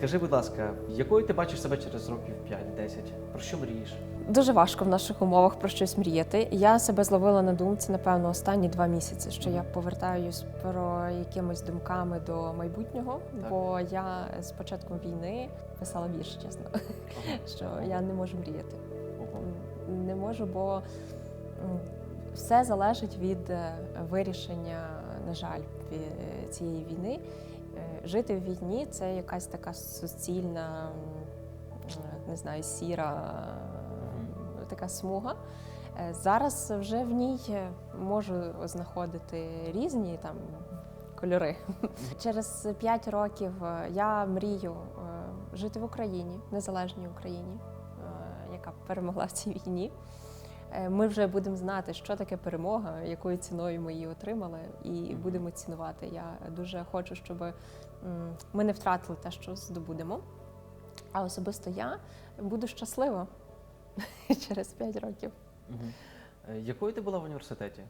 Скажи, будь ласка, якою ти бачиш себе через років 5-10? Про що мрієш? Дуже важко в наших умовах про щось мріяти. Я себе зловила на думці, напевно, останні два місяці, що я повертаюсь про якимись думками до майбутнього. Так. Бо я з початком війни писала вірш, чесно, що я не можу мріяти. Ого. Не можу, бо все залежить від е, вирішення, на жаль, цієї війни. Е, Жити в війні це якась така суцільна, не знаю, сіра така смуга. Е, Зараз вже в ній е, можу знаходити різні там кольори. Через 5 років я мрію жити в Україні, незалежній Україні, яка перемогла в цій війні. Е, Ми вже будемо знати, що таке перемога, якою ціною ми її отримали, і будемо цінувати. Я дуже хочу, щоб ми не втратили те, що здобудемо. А особисто я буду щаслива через 5 років. Е, Якою ти була в університеті?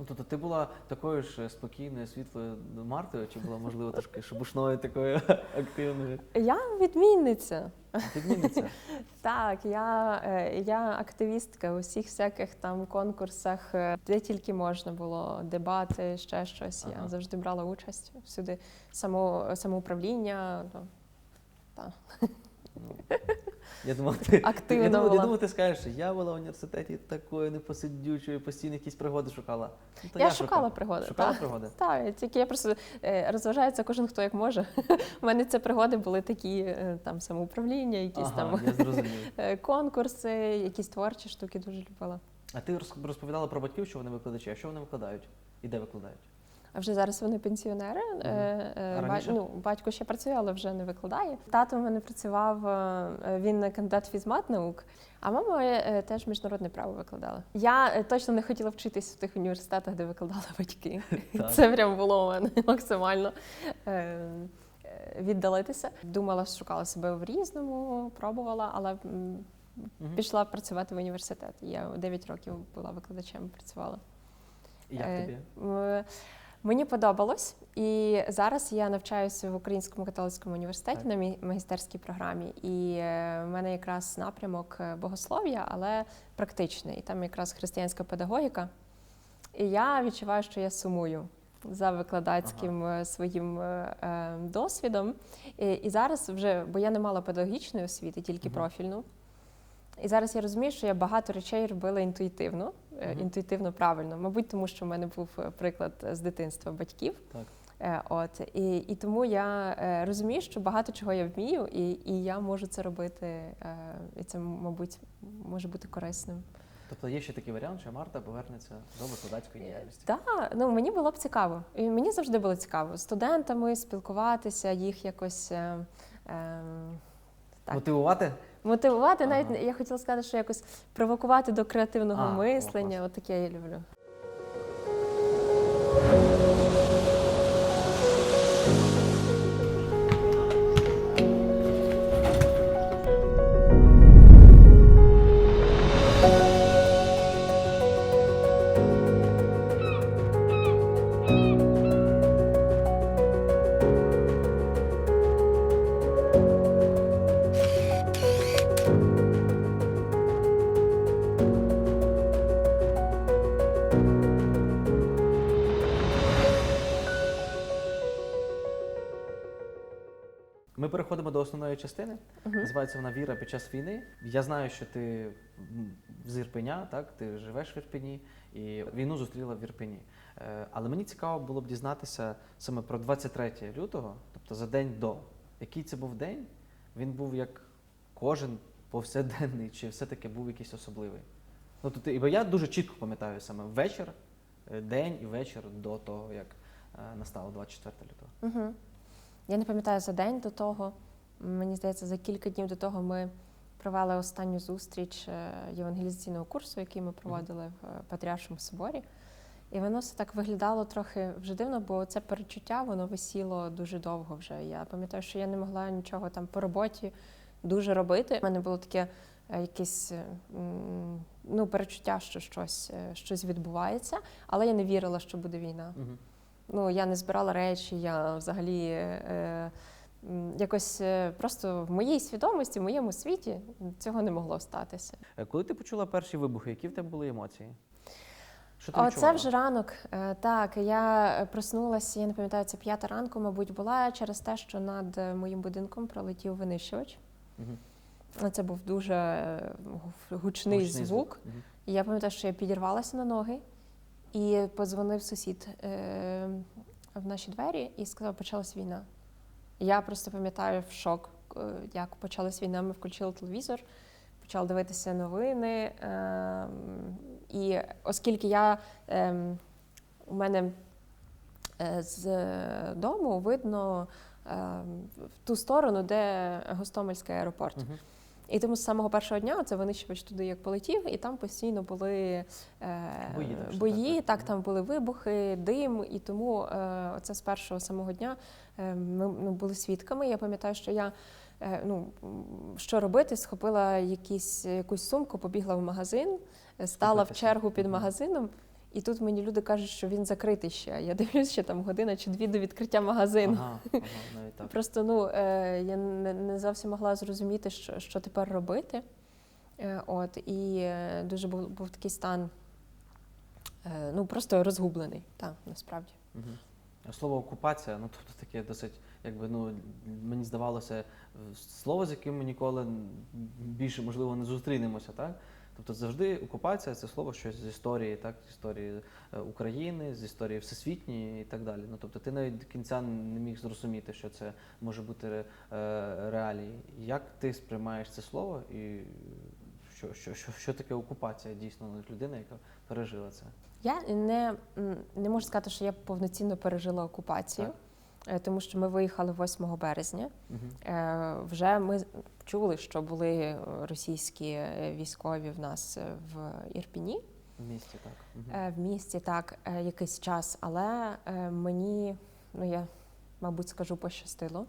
Ну, тобто ти була такою ж спокійною, світлою Мартою, чи була, можливо, трошки шебушною такою активною? Я відмінниця. Підмінниця. Так, я, е, я активістка у всіх всяких там конкурсах, е, де тільки можна було, дебати, ще щось. Ага. Я завжди брала участь всюди. Само, самоуправління. Ну, Я думав, ти, Активна я думав, я думав, ти скажеш, що я була в університеті такою непосидючою, постійно якісь пригоди шукала. Ну, то Я шукала пригоди, Шукала так. пригоди? Так, тільки я просто е, розважається кожен хто як може. У мене це пригоди були такі е, там самоуправління, якісь Ага, там я зрозумів. е, конкурси, якісь творчі штуки дуже любила. А ти роз- розповідала про батьків, що вони викладачі, а що вони викладають? І де викладають? А вже зараз вони пенсіонери. Ба- раніше? ну, батько ще працює, але вже не викладає. Тато в мене працював, е, він кандидат фізмат наук, а мама теж міжнародне право викладала. Я точно не хотіла вчитись в тих університетах, де викладали батьки. Це прям було у мене максимально. Віддалитися. Думала, шукала себе в різному, пробувала, але пішла працювати в університет. Я 9 років була викладачем, працювала. Як тобі? Мені подобалось, і зараз я навчаюся в Українському католицькому університеті Так. на магістерській програмі. І е, в мене якраз напрямок е, богослов'я, але практичний. І там якраз християнська педагогіка. І я відчуваю, що я сумую за викладацьким своїм е, е, досвідом. І, і зараз вже, бо я не мала педагогічної освіти, тільки Мгм. профільну. І зараз я розумію, що я багато речей робила інтуїтивно. Інтуїтивно правильно. Мабуть, тому що в мене був е, приклад з дитинства батьків. Так. Е, От і, і тому я е, розумію, що багато чого я вмію, і, і я можу це робити. е, І це, мабуть, може бути корисним. Тобто є ще такий варіант, що Марта повернеться до викладацької діяльності. Так, ну мені було б цікаво. І мені завжди було цікаво з студентами спілкуватися, їх якось. Е, е, так. Мотивувати? Мотивувати, Ага. навіть я хотіла сказати, що якось провокувати до креативного А, мислення. От таке я люблю. До основної частини. Мгм. Називається вона Віра під час війни. Я знаю, що ти з Ірпеня, так? Ти живеш в Ірпені і війну зустріла в Ірпені. Е, Але мені цікаво було б дізнатися саме про 23 лютого, тобто за день до. Який це був день? Він був як кожен повсякденний, чи все-таки був якийсь особливий? Ну, тобто, бо я дуже чітко пам'ятаю саме вечір, е, день і вечір до того, як е, настало 24 лютого. Угу. Я не пам'ятаю за день до того. Мені здається, за кілька днів до того ми провели останню зустріч е, євангелізаційного курсу, який ми проводили в е, Патріаршому соборі. І воно все так виглядало трохи вже дивно, бо це перечуття воно висіло дуже довго вже. Я пам'ятаю, що я не могла нічого там по роботі дуже робити. У мене було таке е, якесь ну, перечуття, що щось, щось відбувається, але я не вірила, що буде війна. Угу. Ну, я не збирала речі, я взагалі е, якось е, просто в моїй свідомості, в моєму світі цього не могло статися. Е, Коли ти почула перші вибухи, які в тебе були емоції? Що ти О, це вже ранок. Е, Так, я проснулася, я не пам'ятаю, це п'ята ранку, мабуть, була через те, що над моїм будинком пролетів винищувач. Мгм. Це був дуже гучний, Гучний звук. І я пам'ятаю, що я підірвалася на ноги і подзвонив сусід в наші двері і сказав, почалась війна. Я просто пам'ятаю в шок, е, як почалась війна. Ми включили телевізор, почали дивитися новини. Е, і оскільки я е, у мене е, з дому видно е, в ту сторону, де Гостомельський аеропорт. Мгм. І тому з самого першого дня це винищувач туди як полетів, і там постійно були е, Бої, так бої так, так, так. там були вибухи, дим. І тому е, оце з першого самого дня е, ми ну, були свідками. Я пам'ятаю, що я е, ну, що робити, схопила якісь, якусь сумку, побігла в магазин, е, стала в чергу під магазином. І тут мені люди кажуть, що він закритий ще. Я дивлюсь, що там година чи дві до відкриття магазину. Ага, ага, навіть так. Просто ну е, я не, не зовсім могла зрозуміти, що, що тепер робити. Е, от і е, дуже був, був такий стан, е, ну просто розгублений, так, насправді. Мгм. Слово окупація, ну тобто таке досить, якби ну мені здавалося, е, слово, з яким ми ніколи більше можливо не зустрінемося, так? Тобто завжди окупація це слово щось з історії, так, з історії е, України, з історії всесвітньої і так далі. Ну тобто ти навіть до кінця не міг зрозуміти, що це може бути е, реалії. Як ти сприймаєш це слово і що, що, що, що таке окупація дійсно людина, яка пережила це? Я не, не можу сказати, що я повноцінно пережила окупацію, е, тому що ми виїхали 8 березня. Е, Вже ми чули, що були е, російські е, військові в нас е, в Ірпіні. В місті, так. Е, В місті так е, якийсь час, але е, мені, ну я, мабуть, скажу, пощастило,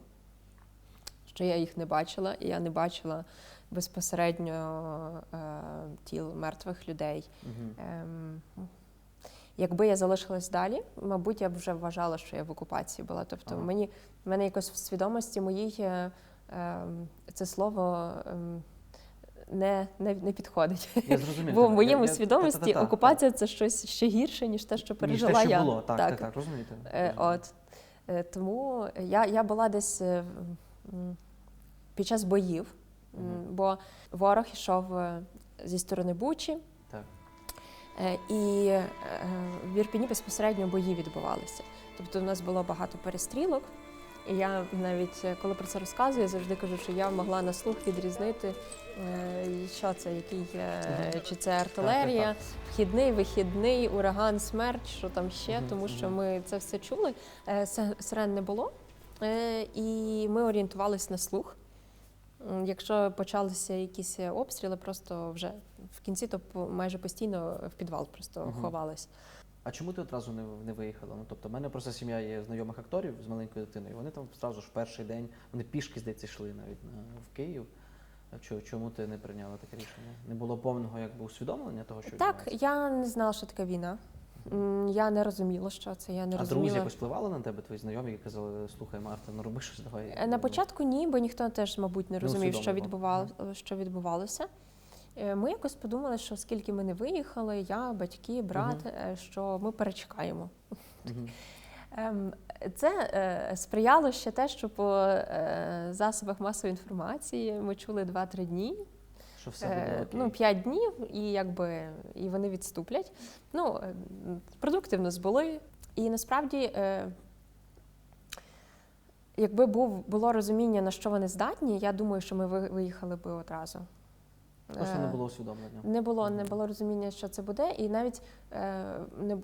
що я їх не бачила, і я не бачила безпосередньо е, тіл мертвих людей. Мгм. Ем, Якби я залишилась далі, мабуть, я б вже вважала, що я в окупації була. Тобто Ага. мені в мене якось в свідомості моїй е, ем, це слово ем, не, не, не підходить. Я зрозумів. Бо в моєму Я- я- свідомості та-та-та-та. окупація це щось ще гірше, ніж те, що Ніж те, що я. було, так, так, так, розумієте. Е, От. Е, Тому я, я була десь е, під час боїв, Мгм. бо ворог йшов е, зі сторони Бучі, Так. е, і е, в Ірпіні безпосередньо бої відбувалися. Тобто у нас було багато перестрілок. І я навіть е, коли про це розказую, я завжди кажу, що я могла на слух відрізнити, е, що це, який, е, чи це артилерія, вхідний, вихідний, ураган, смерч, що там ще, тому що ми це все чули. Е, Сирен не було. Е, І ми орієнтувалися на слух. Якщо почалися якісь обстріли, просто вже в кінці, то майже постійно в підвал просто Мгм. ховались. А чому ти одразу не, не виїхала? Ну, тобто, в мене просто сім'я є знайомих акторів з маленькою дитиною. Вони там одразу ж перший день, вони пішки, здається, йшли навіть на, в Київ. Чому ти не прийняла таке рішення? Не було повного якби усвідомлення того, що Так, відбувається? я не знала, що таке війна. Я не розуміла, що це. Я не А друзі розуміла. якось впливали на тебе, твої знайомі, які казали, слухай, Марта, ну роби щось давай. Е, На початку ні, бо ніхто теж, мабуть, не Не розумів, що, усвідомлював. відбувало, що відбувалося. Е, Ми якось подумали, що оскільки ми не виїхали, я, батьки, брат, е, що ми перечекаємо. Ем, Це е, сприяло ще те, що по засобах масової інформації ми чули 2-3 дні, Що все буде окей. ну 5 днів, і якби і вони відступлять. Ну, е, продукти в нас були. І насправді, якби був, було розуміння, на що вони здатні, я думаю, що ми виїхали би одразу. Просто не Е, було усвідомлення. не було, не було розуміння, що це буде. І навіть е, не,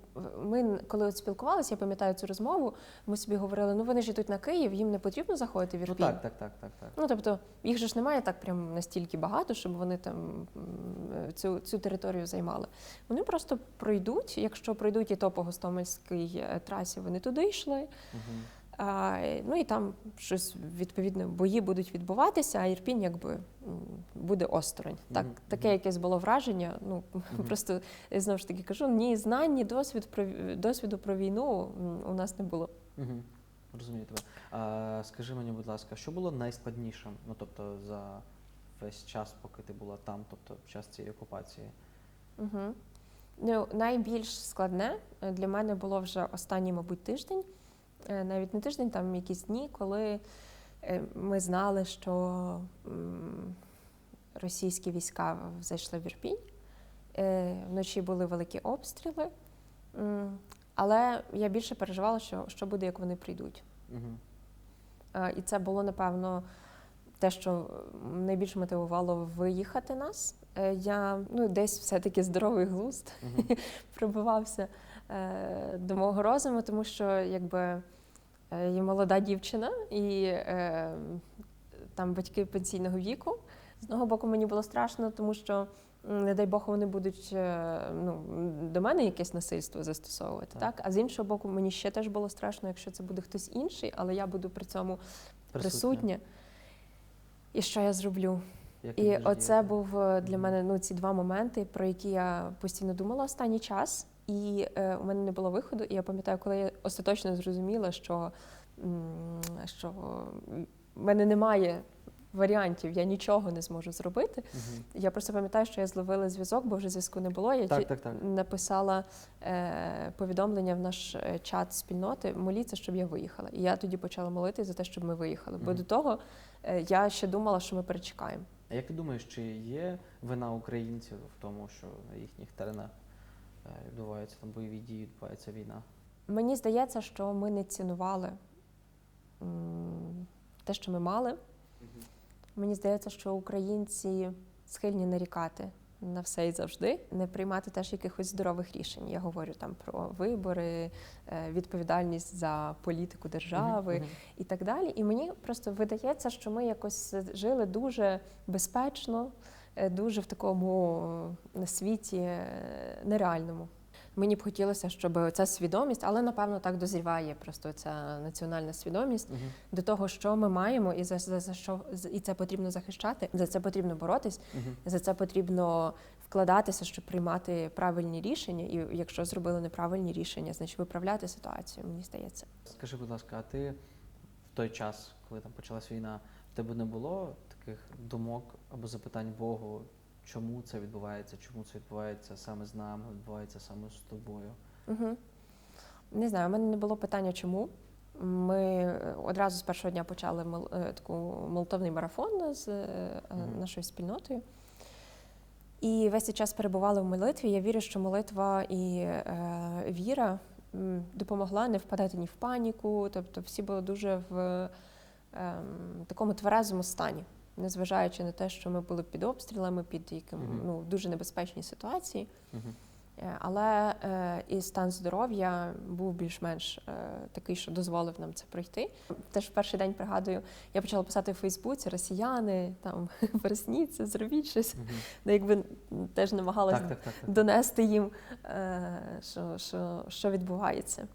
ми, коли от спілкувалися, я пам'ятаю цю розмову, ми собі говорили, ну вони ж йдуть на Київ, їм не потрібно заходити в Ну так, так, так, так, так. Ну, тобто, їх же ж немає так прям настільки багато, щоб вони там цю, цю територію займали. Вони просто пройдуть, якщо пройдуть і то по Гостомельській е, трасі, вони туди йшли. Мгм. Ну і там щось відповідно бої будуть відбуватися, а Ірпінь якби буде осторонь. Так, Мгм, таке якесь було враження. Ну просто я знову ж таки кажу, ні знань, ні досвід про досвіду про війну у нас не було. Мгм. Розумію тебе. А, скажи мені, будь ласка, що було найскладнішим? Ну тобто за весь час, поки ти була там, тобто під час цієї окупації? Угу. Ну, найбільш складне е, для мене було вже останній, мабуть, тиждень, навіть не тиждень, там якісь дні, коли е, ми знали, що російські війська зайшли в Ірпінь. Е, Вночі були великі обстріли, але я більше переживала, що, що буде, як вони прийдуть. Угу. Е, І це було, напевно, те, що найбільш мотивувало виїхати нас. Е, Я ну, десь все-таки здоровий глузд Угу. прибивався е, до мого розуму, тому що якби е, я молода дівчина, і е, там батьки пенсійного віку. З одного боку, мені було страшно, тому що, не дай Бог, вони будуть е, ну, до мене якесь насильство застосовувати. Так. Так. А з іншого боку, мені ще теж було страшно, якщо це буде хтось інший, але я буду при цьому присутня. І що я зроблю? Як І оце діяти? був е, для мене ну, ці два моменти, про які я постійно думала останній час. І е, у мене не було виходу. І я пам'ятаю, коли я остаточно зрозуміла, що, м, що в мене немає варіантів, я нічого не зможу зробити. Мгм. Я просто пам'ятаю, що я зловила зв'язок, бо вже зв'язку не було. Я Так, так, так. написала е, повідомлення в наш е, чат спільноти моліться, щоб я виїхала. І я тоді почала молитися за те, щоб ми виїхали. Бо до того е, я ще думала, що ми перечекаємо. А як ти думаєш, чи є вина українців в тому, що на їхніх теренах відбуваються там бойові дії, відбувається війна? Мені здається, що ми не цінували те, що ми мали. Мені здається, що українці схильні нарікати на все і завжди, не приймати теж якихось здорових рішень. Я говорю там про вибори, е, відповідальність за політику держави і так далі. І мені просто видається, що ми якось жили дуже безпечно, е, дуже в такому е, світі е, нереальному. Мені б хотілося, щоб ця свідомість, але напевно так дозріває просто ця національна свідомість Мгм. до того, що ми маємо, і за, за, за що і це потрібно захищати. За це потрібно боротись, Мгм. за це потрібно вкладатися, щоб приймати правильні рішення. І якщо зробили неправильні рішення, значить виправляти ситуацію. Мені здається. Скажи, будь ласка, а ти в той час, коли там почалась війна, в тебе не було таких думок або запитань Богу, чому це відбувається, чому це відбувається саме з нами, відбувається саме з тобою? Угу. Не знаю, у мене не було питання, чому. Ми е, одразу з першого дня почали мол- е, таку молитовний марафон з е, нашою спільнотою. І весь цей час перебували в молитві. Я вірю, що молитва і е, віра допомогла не впадати ні в паніку. Тобто всі були дуже в ем, такому тверезому стані, незважаючи на те, що ми були під обстрілами, під яким Мгм. ну, дуже небезпечній ситуації. Мгм. Е, Але е, і стан здоров'я був більш-менш е, такий, що дозволив нам це пройти. Теж в перший день пригадую, я почала писати в Фейсбуці росіяни, там пересніться, зробіть щось. Мгм. Ну, якби теж намагалась Так, так, так, так. донести їм, е, що, що, що відбувається.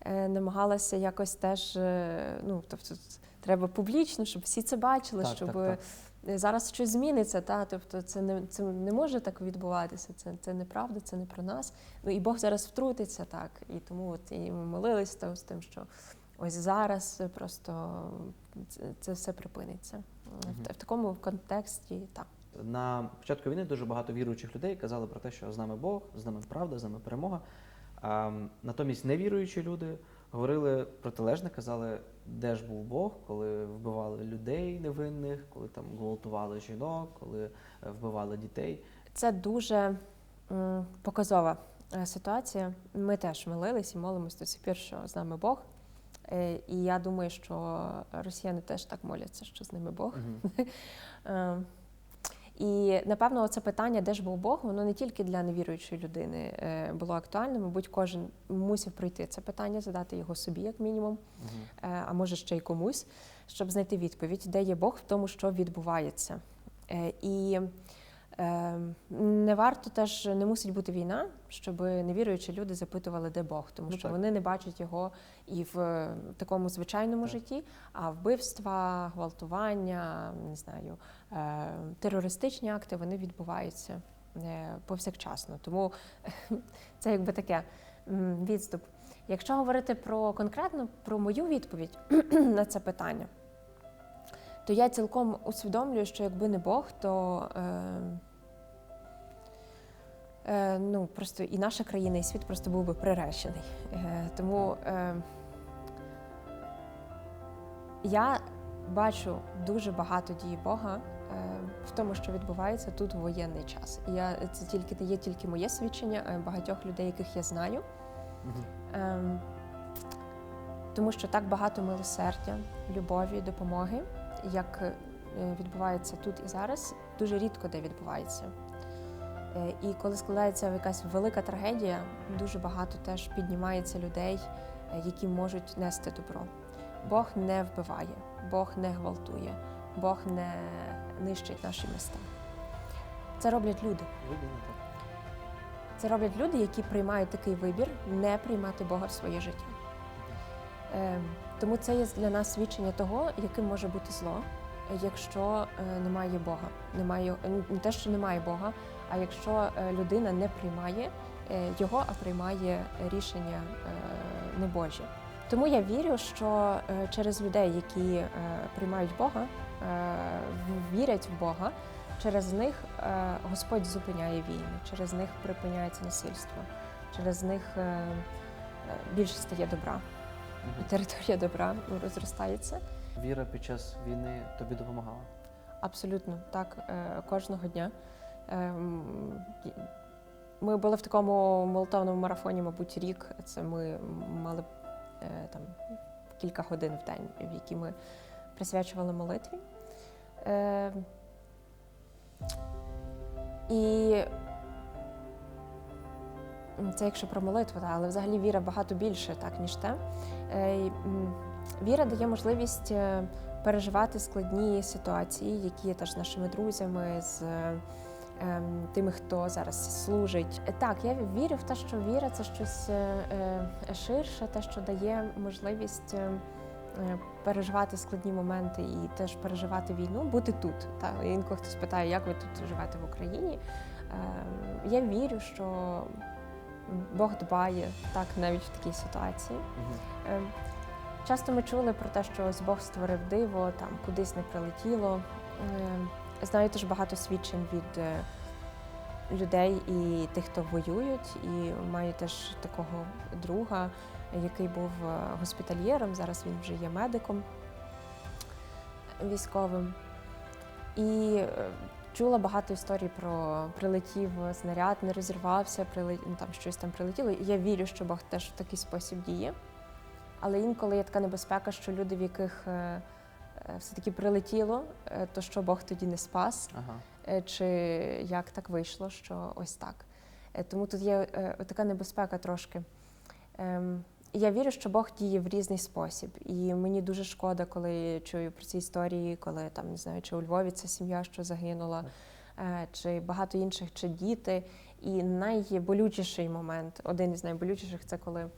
Е, Намагалася якось теж, е, ну тобто треба публічно, щоб всі це бачили, Так, щоб так, так. зараз щось зміниться. Та? Тобто це не, це не може так відбуватися, це, це неправда, це не про нас. Ну і Бог зараз втрутиться так. І тому от і ми молились та- з тим, що ось зараз просто це, це все припиниться. В, в такому контексті так. На початку війни дуже багато віруючих людей казали про те, що з нами Бог, з нами правда, з нами перемога. А, натомість невіруючі люди говорили протилежне, казали, де ж був Бог, коли вбивали людей невинних, коли там гвалтували жінок, коли е, вбивали дітей. Це дуже м, показова е, ситуація. Ми теж молились і молимось до сих пір, що з нами Бог. Е, І я думаю, що росіяни теж так моляться, що з ними Бог. Е, І напевно, це питання, де ж був Бог, воно не тільки для невіруючої людини е, було актуальним. Мабуть, кожен мусив пройти це питання, задати його собі, як мінімум, е, а може ще й комусь, щоб знайти відповідь, де є Бог в тому, що відбувається. Е, І не варто теж не мусить бути війна, щоб невіруючі люди запитували, де Бог, тому Ну, що так. вони не бачать його і в е, такому звичайному Так. житті, а вбивства, гвалтування, не знаю, е, терористичні акти вони відбуваються е, повсякчасно. Тому це якби таке відступ. Якщо говорити про конкретно про мою відповідь на це питання, то я цілком усвідомлюю, що якби не Бог, то е, ну, просто і наша країна, і світ просто був би приречений. Е, тому е, я бачу дуже багато дії Бога е, в тому, що відбувається тут в воєнний час. І я це тільки не є тільки моє свідчення, а багатьох людей, яких я знаю. Ем, тому що так багато милосердя, любові, допомоги, як е, відбувається тут і зараз, дуже рідко де відбувається. Е, І коли складається якась велика трагедія, дуже багато теж піднімається людей, е, які можуть нести добро. Бог не вбиває, Бог не гвалтує, Бог не нищить наші міста. Це роблять люди. Це роблять люди, які приймають такий вибір не приймати Бога в своє життя. Е, тому це є для нас свідчення того, яким може бути зло, якщо е, немає Бога. Немає не те, що немає Бога, а якщо е, людина не приймає е, його, а приймає рішення е, небожі. Тому я вірю, що через людей, які приймають Бога, вірять в Бога, через них Господь зупиняє війни, через них припиняється насильство, через них більше стає добра. І територія добра ну, розростається. Віра під час війни тобі допомагала. Абсолютно так, кожного дня. Ем, Ми були в такому молитовному марафоні, мабуть, рік. Це ми мали е, там кілька годин в день, в які ми присвячували молитві. Е, І це якщо про молитву, але взагалі віра багато більше, так, ніж те. Е, Віра дає можливість е, переживати складні ситуації, які є теж з нашими друзями, з ем, тими, хто зараз служить. Так, я вірю в те, що віра це щось е, е, ширше, те, що дає можливість. е, Переживати складні моменти і теж переживати війну, бути тут. Та інколи хтось питає, як ви тут живете в Україні. Ем, Я вірю, що Бог дбає так навіть в такій ситуації. Ем, Часто ми чули про те, що ось Бог створив диво, там кудись не прилетіло. Знаю теж багато свідчень від е, людей і тих, хто воюють, і маю теж такого друга, який був е, госпітальєром. Зараз він вже є медиком військовим. І е, чула багато історій про прилетів снаряд, не розірвався, прилет... ну, там щось там прилетіло. Я вірю, що Бог теж в такий спосіб діє. Але інколи є така небезпека, що люди, в яких все-таки прилетіло, е, то що Бог тоді не спас, Ага. Е, чи як так вийшло, що ось так. Е, Тому тут є е, така небезпека трошки. Ем, Я вірю, що Бог діє в різний спосіб. І мені дуже шкода, коли чую про ці історії, коли там не знаю, чи у Львові ця сім'я, що загинула, е, чи багато інших, чи діти. І найболючіший момент, один із найболючіших, це коли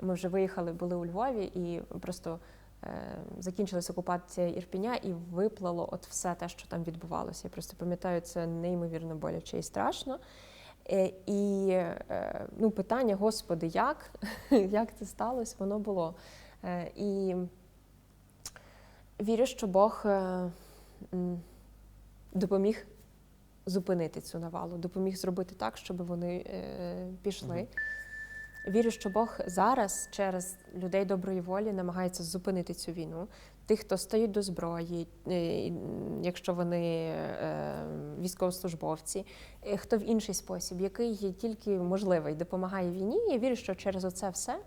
ми вже виїхали, були у Львові, і просто е, закінчилась окупація Ірпіня, і виплало от все те, що там відбувалося. Я просто пам'ятаю, це неймовірно боляче і страшно. Е, І е, ну, питання, Господи, як? як це сталося? Воно було. І вірю, що Бог допоміг зупинити цю навалу, допоміг зробити так, щоб вони пішли. Вірю, що Бог зараз через людей доброї волі намагається зупинити цю війну. Тих, хто стають до зброї, е, якщо вони е, військовослужбовці, е, хто в інший спосіб, який тільки можливий, допомагає війні. Я вірю, що через оце все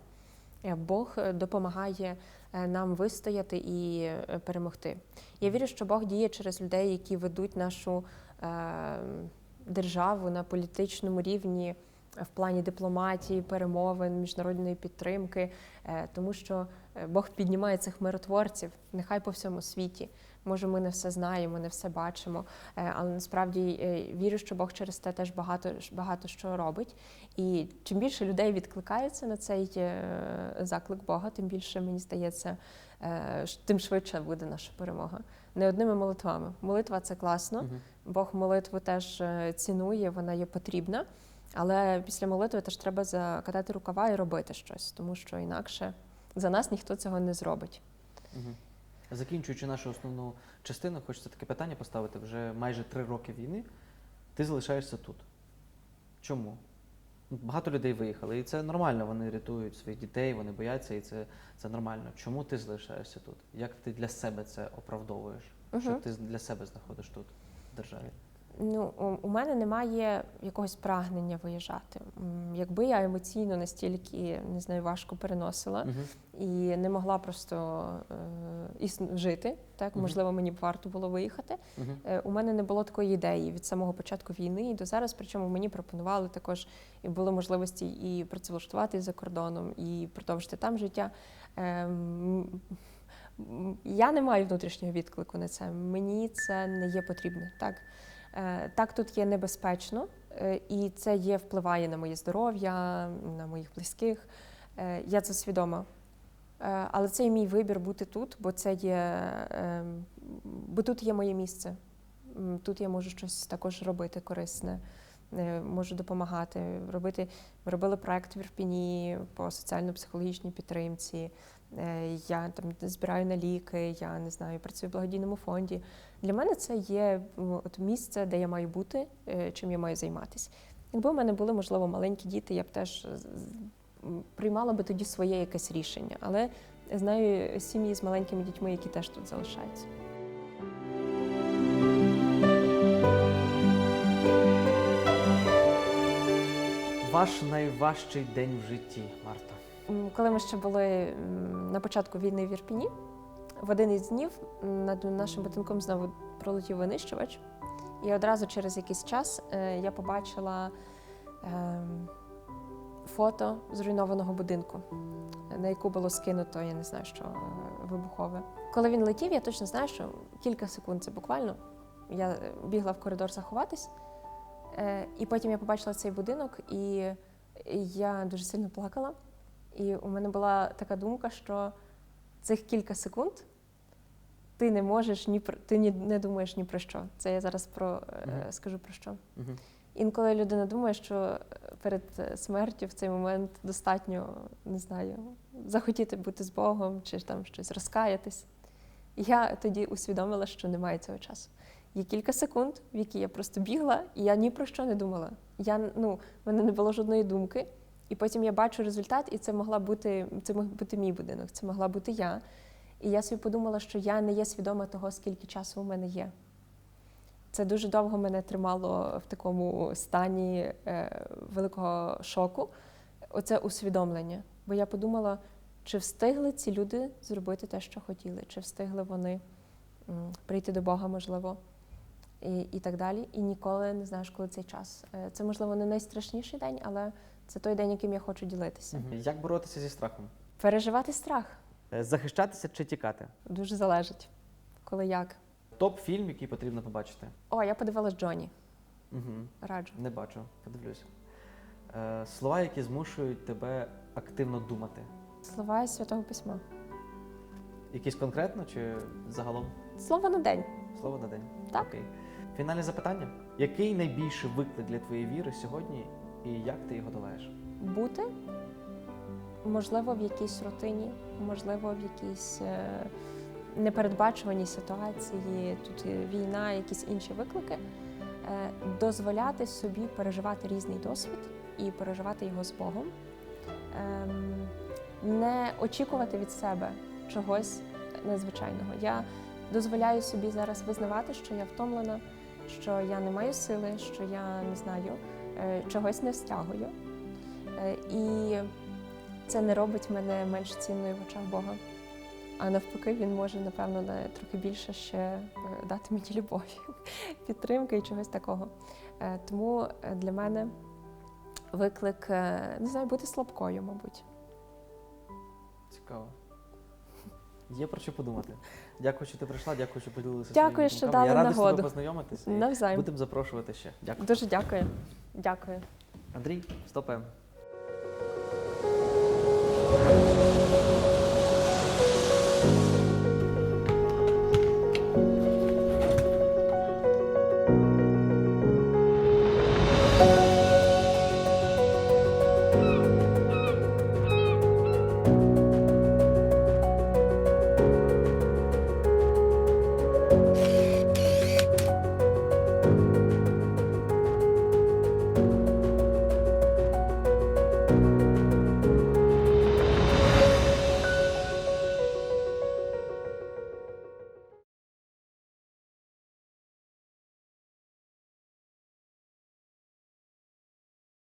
Бог допомагає нам вистояти і перемогти. Я вірю, що Бог діє через людей, які ведуть нашу державу на політичному рівні в плані дипломатії, перемовин, міжнародної підтримки, е, тому що е, Бог піднімає цих миротворців, нехай по всьому світі. Може, ми не все знаємо, не все бачимо, е, але насправді вірю, що Бог через те теж багато, багато що робить. І чим більше людей відкликаються на цей заклик Бога, тим більше мені здається, тим швидше буде наша перемога. Не одними молитвами. Молитва це класно. Бог молитву теж цінує, вона є потрібна. Але після молитви теж треба закатати рукава і робити щось, тому що інакше за нас ніхто цього не зробить. Угу. Закінчуючи нашу основну частину, хочеться таке питання поставити. Вже майже три роки війни. Ти залишаєшся тут. Чому? Багато людей виїхали, і це нормально. Вони рятують своїх дітей, вони бояться, і це, це нормально. Чому ти залишаєшся тут? Як ти для себе це оправдовуєш? Що ти для себе знаходиш тут, в державі? Ну, у- мене немає якогось прагнення виїжджати. Якби я емоційно настільки не знаю, важко переносила Угу. і не могла просто е, жити, так Мгм. можливо, мені б варто було виїхати. Угу. Е, У мене не було такої ідеї від самого початку війни і до зараз. Причому мені пропонували також і були можливості і працевлаштуватись за кордоном, і продовжити там життя. М, Я не маю внутрішнього відклику на це. Мені це не є потрібно. Так, Е, так тут є небезпечно, е, і це є впливає на моє здоров'я, на моїх близьких. Е, Я це свідома. Е, Але це і мій вибір бути тут, бо це є, бо тут є моє місце. Тут я можу щось також робити корисне, е, можу допомагати. Робити. Робили проект в Ірпіні по соціально-психологічній підтримці. Е, Я там збираю на ліки, я не знаю, працюю в благодійному фонді. Для мене це є от місце, де я маю бути, е, чим я маю займатися. Якби у мене були, можливо, маленькі діти, я б теж приймала би тоді своє якесь рішення. Але знаю сім'ї з маленькими дітьми, які теж тут залишаються. Ваш найважчий день в житті, Марта. Коли ми ще були на початку війни в Ірпіні, в один із днів над нашим будинком знову пролетів винищувач. І одразу через якийсь час е, я побачила ем, фото зруйнованого будинку, на яку було скинуто, я не знаю, що е, вибухове. Коли він летів, я точно знаю, що кілька секунд це буквально. Я бігла в коридор заховатись, е, і потім я побачила цей будинок, і я дуже сильно плакала. І у мене була така думка, що цих кілька секунд ти не можеш ні про ти ні не думаєш ні про що. Це я зараз про е, Мгм. скажу про що. Угу. Інколи людина думає, що е, перед е, смертю в цей момент достатньо, не знаю, захотіти бути з Богом чи там щось розкаятись. Я тоді усвідомила, що немає цього часу. Є кілька секунд, в які я просто бігла, і я ні про що не думала. Я, ну, в мене не було жодної думки. І потім я бачу результат, і це могла бути, це мог бути мій будинок, це могла бути я. І я собі подумала, що я не є свідома того, скільки часу у мене є. Це дуже довго мене тримало в такому стані е, великого шоку. Оце усвідомлення. Бо я подумала, чи встигли ці люди зробити те, що хотіли, чи встигли вони прийти до Бога, можливо, і, і так далі. І ніколи не знаєш, коли цей час. Е, Це, можливо, не найстрашніший день, але це той день, яким я хочу ділитися. Як боротися зі страхом? Переживати страх Е, Захищатися чи тікати? дуже залежить, коли як. Топ-фільм, який потрібно побачити. О, я подивилась Джоні. Угу. Раджу. Не бачу, подивлюся. Е, слова, які змушують тебе активно думати. Слова із святого письма. Якісь конкретно чи загалом? Слово на день. Слово на день. Так. Окей. Фінальне запитання. Який найбільший виклик для твоєї віри сьогодні і як ти його долаєш? бути, можливо, в якійсь рутині, можливо, в якійсь е, непередбачуваній ситуації, тут війна, якісь інші виклики, е, дозволяти собі переживати різний досвід і переживати його з Богом, Ем, не очікувати від себе чогось незвичайного. Я дозволяю собі зараз визнавати, що я втомлена, що я не маю сили, що я не знаю, чогось не стягую. Е, І це не робить мене менш цінною в очах Бога. А навпаки, він може, напевно, на трохи більше ще е, дати мені любові, підтримки і чогось такого. Е, Тому е, для мене виклик е, не знаю, бути слабкою, мабуть. Цікаво. Є про що подумати. Дякую, що ти прийшла, дякую, що поділилися. Дякую, що думками. дали Я радий з тобою нагоду. познайомитися. Навзаєм. Будемо запрошувати ще. Дякую. Дуже дякую. Дякую. Андрій, стопаємо.